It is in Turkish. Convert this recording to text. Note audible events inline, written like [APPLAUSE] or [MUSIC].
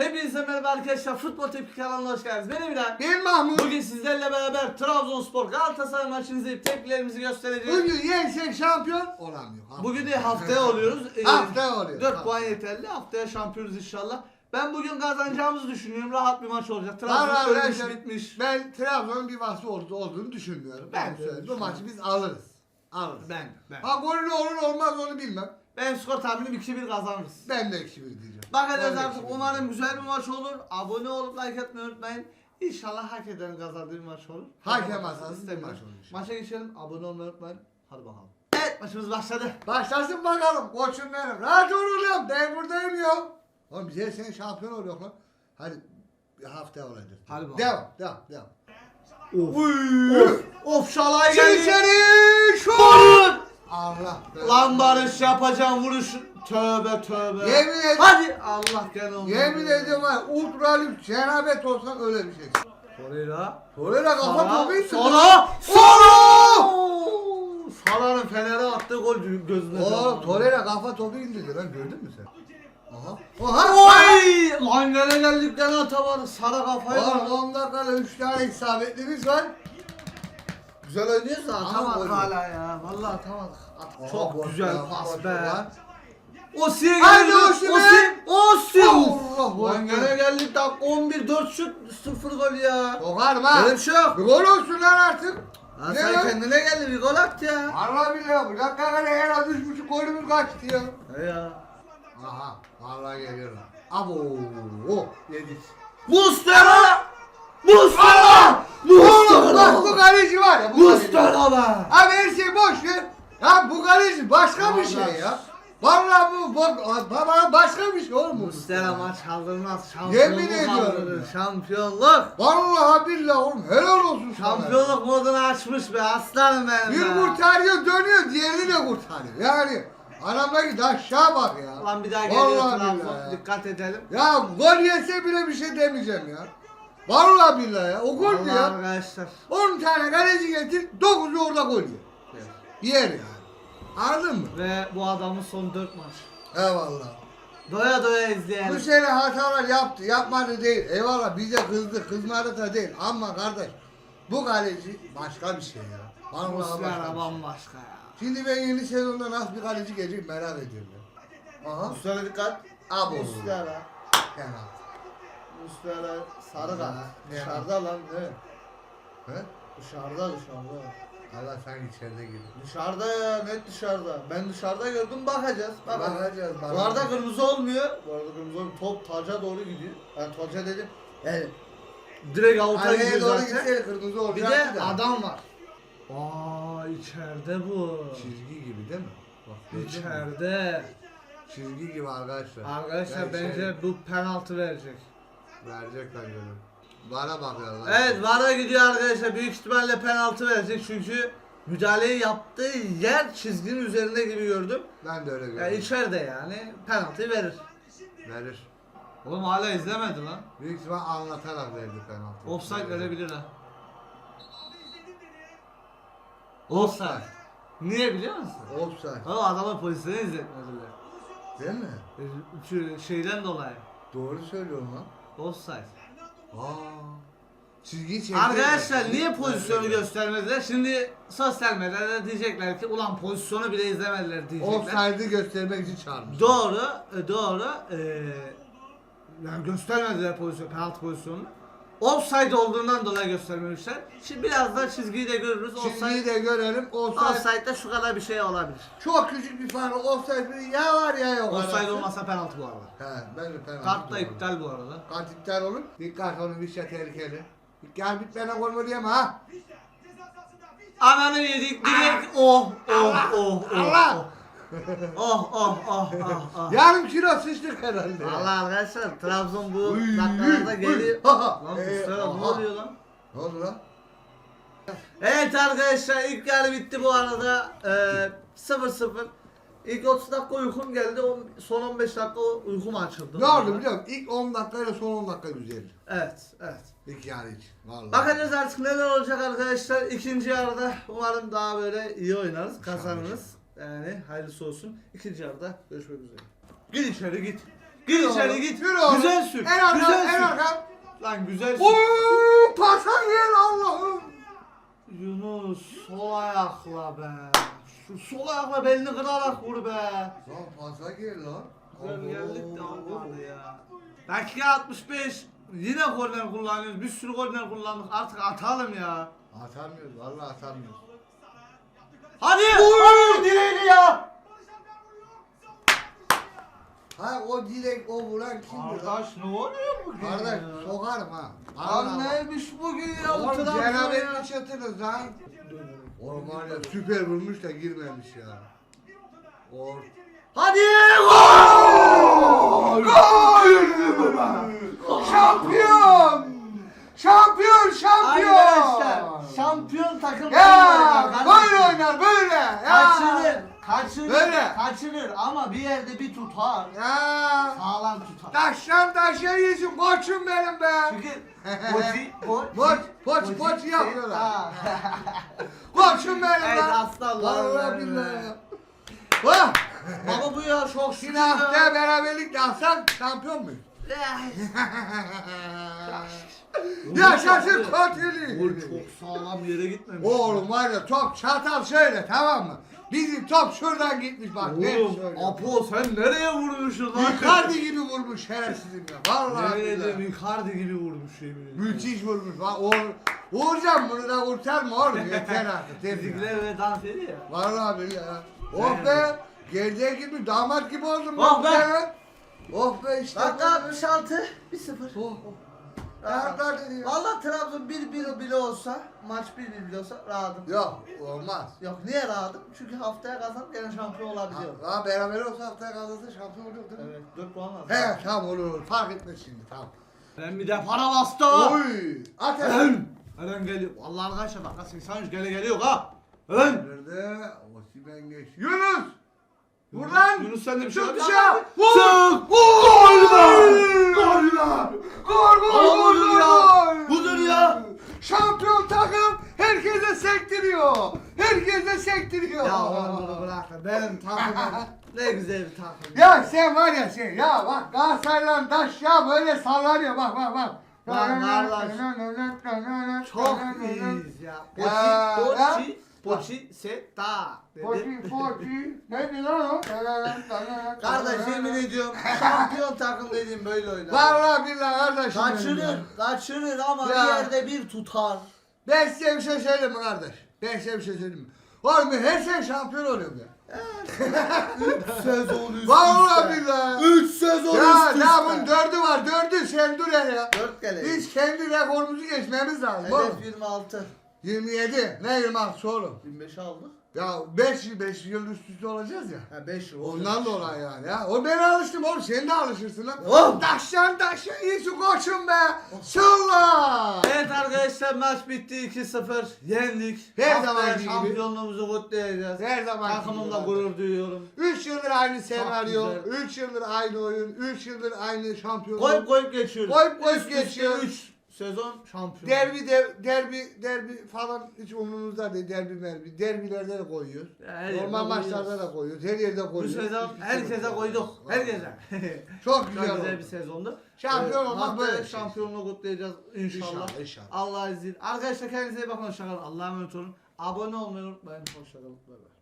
Hepinize merhaba arkadaşlar. Futbol Tepki kanalına hoş geldiniz. Ben Emirhan. Ben Mahmut. Bugün sizlerle beraber Trabzonspor Galatasaray maçını izleyip tepkilerimizi göstereceğiz. Bugün yensek şampiyon olamıyor. Bugün de haftaya oluyoruz. [LAUGHS] Ee, Haftaya oluyor. 4 Tamam. puan yeterli. Haftaya şampiyonuz inşallah. Ben bugün kazanacağımızı düşünüyorum. Rahat bir maç olacak. Trabzon ölmüş bitmiş. Ben Trabzon'un bir vasfı oldu, olduğunu düşünmüyorum. Ben, Ben söyleyeyim. Bu maçı biz alırız. Alırız. Ben, ben. Ha golü olur olmaz onu bilmem. Ben skor tahminim 2-1 kazanırız. Ben de eksi bir diyeceğim. Bakacağız Ben de artık. eksi bir Umarım güzel bir maç olur. Abone olup like atmayı unutmayın. İnşallah hak eden kazandığı bir maç olur. Hakem hatasız bir maç olur inşallah. Maça geçelim. Abone olmayı unutmayın. Hadi bakalım. Evet maçımız başladı. Başlasın bakalım koçum benim. Rahat ol oğlum ben buradayım ya. Oğlum bize sen şampiyon oluyor lan. Hadi bir hafta olacak. Hadi bakalım. Devam devam devam. Of. Uy. Of. Of şalay geldi. içeri şut. Allah. Lan Barış yapacağım vuruş. Tövbe tövbe. Yemin ederim. Hadi Allah gene oldu. Yemin ediyorum var. Ultra lüks cenabet olsan öyle bir şey. Torreira. Torreira kafa Sara. topu indi. Sara. Sara! Sara'nın Fener'e attığı gol gözüne. Oo. Torreira kafa topu indirdi lan gördün mü sen? Aha. Aha. Oy! Lan gene geldik gene atamadı. Sarı kafayı Oğlum var. 10 dakikada 3 tane isabetlimiz var. Güzel oynuyoruz da Ama atamadık gol hala ya. Vallahi atamadık. At- Aha, Çok boş güzel pas boş be. ver lan. Osimhen Hadi geldi. Osimhen. Osim. Osim. Allah Lan gene geldik dakika 11 4 şut 0 gol ya. Sokarım ha. Böyle bir şey yok. Bir gol olsun lan artık. Lan Ne sen lan? kendine geldi bir gol at ya. Allah billahi bu dakikada en az 3.5 golümüz kaçtı ya. He ya. Aha. Vallahi geliyor. Abo. Oh. Yedik. Mustera! Mustera! Oğlum bak bu kaleci var ya. Bu be! Abi her şey boş ver. Ya bu kaleci başka bir şey ya. Vallahi bu bak baba başka bir şey oğlum bu. Mustera maç kaldırmaz. Yemin Şampiyonluk ediyorum kaldırır. Şampiyonluk. Vallahi billahi oğlum helal olsun sana. Şampiyonluk modunu açmış be aslanım benim Bir be. kurtarıyor dönüyor diğerini de kurtarıyor. Yani adamdaki aşağı bak ya. Lan bir daha geliyor Vallahi Trabzon. billahi. Dikkat edelim. Ya gol yese bile bir şey demeyeceğim ya. Vallahi billahi ya. O gol Vallahi ya. arkadaşlar. 10 tane kaleci getir 9'u orada gol yer. Yer yani. Anladın mı? Ve bu adamın son 4 maç. Eyvallah. Doya doya Bu izleyelim. sene hatalar yaptı, yapmadı değil. Eyvallah bize kızdı, kızmadı da değil. Ama kardeş bu kaleci başka bir şey ya. Vallahi başka bir şey. bambaşka ya. Şimdi ben yeni sezonda nasıl bir kaleci gelecek merak ediyorum ya. Aha. Mustera dikkat. Abo. Mustera. Penaltı. Mustera sarı kart. Dışarıda lan ne? He? Dışarıda dışarıda. Allah sanki içeride gibi. Dışarıda ya net dışarıda. Ben dışarıda gördüm bakacağız. Bakacağız. Bakacağız. Bu arada kırmızı olmuyor. Bu arada kırmızı olmuyor. Top taca doğru gidiyor. Ben taca dedim. Yani direkt avuta Kaleye gidiyor doğru zaten. gitse kırmızı Bir olacaktı de da. adam var. Aa içeride bu. Çizgi gibi değil mi? Bak, gördün mü? İçeride. Çizgi gibi arkadaşlar. Arkadaşlar Ben bence bu penaltı verecek. Verecek bence de. Bana bakıyorlar. Evet VAR'a gidiyor arkadaşlar. Büyük ihtimalle penaltı verecek çünkü müdahaleyi yaptığı yer çizginin üzerinde gibi gördüm. Ben de öyle Yani görüyorum. içeride yani penaltı verir. Verir. Oğlum hala izlemedi lan. Büyük ihtimal anlatarak verdi penaltı. Offside verebilir ha. Offside. Niye biliyor musun? Offside. O adamın pozisyonu izletmediler. Değil mi? E, şu şeyden dolayı. Doğru söylüyorum lan. Offside. Aa. Çizgiyi. Arkadaşlar niye pozisyonu göstermediler? Şimdi sosyal medyada diyecekler ki ulan pozisyonu bile izlemediler diyecekler. Offside'ı göstermek için çağırmış. Doğru, e, doğru. E, yani göstermediler pozisyon, penaltı pozisyonunu. Offside olduğundan dolayı göstermemişler. Şimdi birazdan çizgiyi de görürüz. Çizgiyi Offside, de görelim. Offside. offside'da şu kadar bir şey olabilir. Çok küçük bir fark. Offside bir ya var ya yok. Offside arası. olmasa penaltı bu arada. He ben de penaltı. Kart da doğru. iptal bu arada. Kart iptal olur. Dikkat onun bir şey tehlikeli. Gel bitmeden gol mu diyeyim ha? Ananı yedik direkt oh oh oh oh Allah! oh. Oh oh oh oh oh. Yarım kilo sıçtık herhalde. Allah arkadaşlar Trabzon bu Uy, dakikalarda uy, geliyor. uy. Ha, ha. Lan Ee, Mustafa ne aha. oluyor lan? Ne oldu lan? Evet arkadaşlar ilk yarı bitti bu arada. Ee, 0-0. İlk 30 dakika uykum geldi. on- Son 15 dakika uykum açıldı. Ne oldu biliyor musun? İlk 10 dakika ile son 10 dakika güzel. Evet, evet. İlk yarı için. Vallahi. Bakacağız artık neler olacak arkadaşlar. İkinci yarıda umarım daha böyle iyi oynarız, kazanırız. Yani hayırlısı olsun. İkinci yarıda görüşmek üzere. Git içeri git. Gir Yürü içeri oğlum, git. yürü oğlum. Güzel sür. En arka, Güzel en sür. arka. Lan güzel sür. Ooo pasa gel Allah'ım. Yunus sol ayakla be. Şu sol ayakla belini kırarak vur be. Lan pasa gel lan. Güzel geldik de olmadı ya. Dakika 65. Yine korner kullanıyoruz. Bir sürü korner kullandık. Artık atalım ya. Atamıyoruz vallahi atamıyoruz. Hadi! Hadi direğini ya! Ha o direkt o vuran kimdi lan? Kardeş ne oluyor bugün Kardeş ya? sokarım ha. Lan neymiş bugün ya? Oğlum Trabzon cenabet ya. mi çatırız lan? Oğlum var ya süper vurmuş da girmemiş ya. Or. Hadi! Gol! Şampiyon! Şampiyon şampiyon! Arkadaşlar şampiyon takım Ya. Ya. Kaçırır, kaçırır, Böyle. kaçırır ama bir yerde bir tutar. Ya. Sağlam tutar. Taştan taşa yesin koçum benim be. Çünkü poçi, [LAUGHS] poçi, Poç, poç, poç yapıyorlar. Ha. [LAUGHS] Koçum benim Evet, be. aslanlarım Vallahi benim billahi. be. Vah! Baba bu ya çok şükür ya. haftaya beraberlik de alsak şampiyon muyuz? Yaşasın Gol Koçili. çok sağlam yere gitmemiş. Oğlum var ya top çatal şöyle tamam mı? Bizim top şuradan gitmiş bak. ne Oğlum, söylüyorum. Apo sen nereye vurmuşsun lan? Icardi gibi vurmuş şerefsizim ya. Vallahi Nereye billahi. diyorum Icardi gibi vurmuş yemin ederim. Müthiş vurmuş. Bak Uğur, Uğurcan bunu da kurtarma oğlum. Yeter artık. ya? Fizikler ve dans ediyor ya. Vallahi billahi. Oh be. Geldiği gibi damat gibi oldum. Oh ben be. ya. Oh be işte. Dakika bu. 66 1-0. Oh. Rahatlar dedi. Valla Trabzon 1-1 bile olsa, maç 1-1 bile olsa rahatım. Yok olmaz. Yok niye rahatım? Çünkü haftaya kazanıp gene şampiyon olabiliyor. Ha, ha, beraber olsa haftaya kazansa şampiyon olur değil mi? Evet 4 puan lazım. He tamam olur olur. Fark etmez şimdi tamam. Ben bir de para bastı. Oy. At Eren. Eren geliyor. Vallahi arkadaşlar dakika 83 gele geliyor ha. Eren. Nerede? Osimen geç. Yunus. Vur lan. Yunus sen de bir şey Çık yap. dışarı. Vur. Çık. Gol be! Gol lan. Gol gol gol budur ya. gol. Budur ya. Şampiyon takım herkese sektiriyor. Herkese sektiriyor. Ya oğlum bunu bırak da benim takımım ne güzel bir takım. Ya sen var ya sen ya bak Galatasaray'la taş ya böyle sallanıyor bak bak bak. Lan kardeş, Çok iyiyiz ya. Ya, Poçi, ya. Poçi, seta. Poçi dedi. poçi [LAUGHS] neydi lan o? Kardeş yemin ediyorum [LAUGHS] şampiyon takım dediğim böyle oynar. Vallahi billahi kardeşim. benim Kaçırır, ya. kaçırır ama Ya. bir yerde bir tutar. Ben size bir şey söyleyeyim mi kardeş? Ben size bir şey söyleyeyim mi? Oğlum her sene şampiyon oluyorum ya. Sezon üst Vallahi billahi. 3 sezon Ya üst ya bunun dördü var dördü sen dur hele ya. 4 gele. Biz kendi rekorumuzu geçmemiz lazım oğlum. Hedef 26. 27 ne 26 oğlum? 25 aldık. Ya 5 yıl 5 yıl üst üste olacağız ya. Ha 5 yıl. Ondan dolayı yani ya. O ben alıştım oğlum sen de alışırsın lan. Oğlum. Taşlan taşlan iyisin koçum be. Salla. Evet arkadaşlar maç bitti 2-0. Yendik. Her Haftaya zamanki gibi. şampiyonluğumuzu kutlayacağız. Her zaman. Takımımla gurur duyuyorum. 3 yıldır aynı senaryo, güzel. 3 yıldır aynı oyun, 3 yıldır aynı şampiyonluk. Koyup koyup geçiyoruz. Koyup koyup Üst üste geçiyoruz. üç sezon şampiyon. Derbi de, derbi derbi falan hiç umurumuzda değil derbi merbi. Derbilerde de koyuyoruz. Her yerde Normal maçlarda da koyuyoruz. Her yerde Bu koyuyoruz. sezon Hiçbir herkese sorun yok. koyduk. Herkese. Çok [LAUGHS] güzel, Çok güzel oldu. bir sezondu. Şampiyon olmak haftaya böyle bir şey. Şampiyonluğu kutlayacağız inşallah. İnşallah, inşallah. Allah izin. Arkadaşlar kendinize iyi bakın. Hoşçakalın. Allah'a emanet olun. Abone olmayı unutmayın. Hoşçakalın. Bay bay.